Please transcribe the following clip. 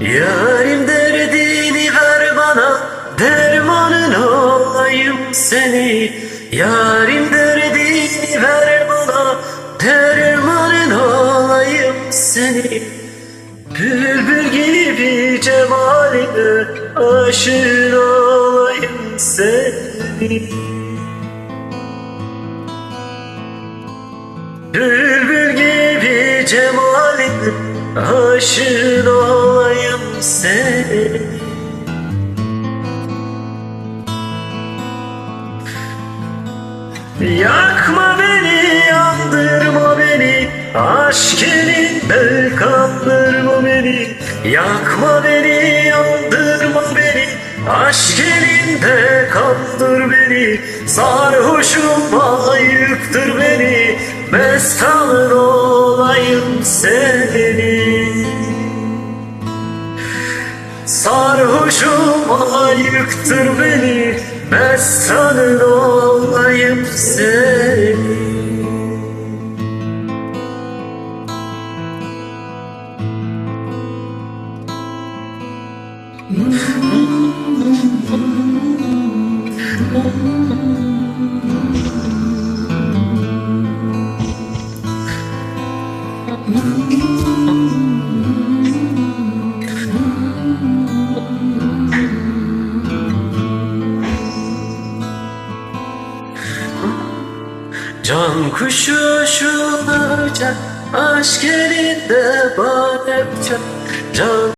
Yarim derdini ver bana Dermanın olayım seni. Yarim derdini ver bana Dermanın olayım seni. Bülbül gibi cemaline Aşığın olayım seni. Bülbül gibi cemaline Aşığın olayım seni Yakma beni, yandırma beni. Aşk elinde kandırma beni. Yakma beni, yandırma beni. Aşk elinde kandır beni. Sarhoşum ayıktır beni. Mestanın olayım seni Sarhoşum ayıktır beni. Mestanın olayım seni Can kuşu şunacak Aşk elinde bademcan Can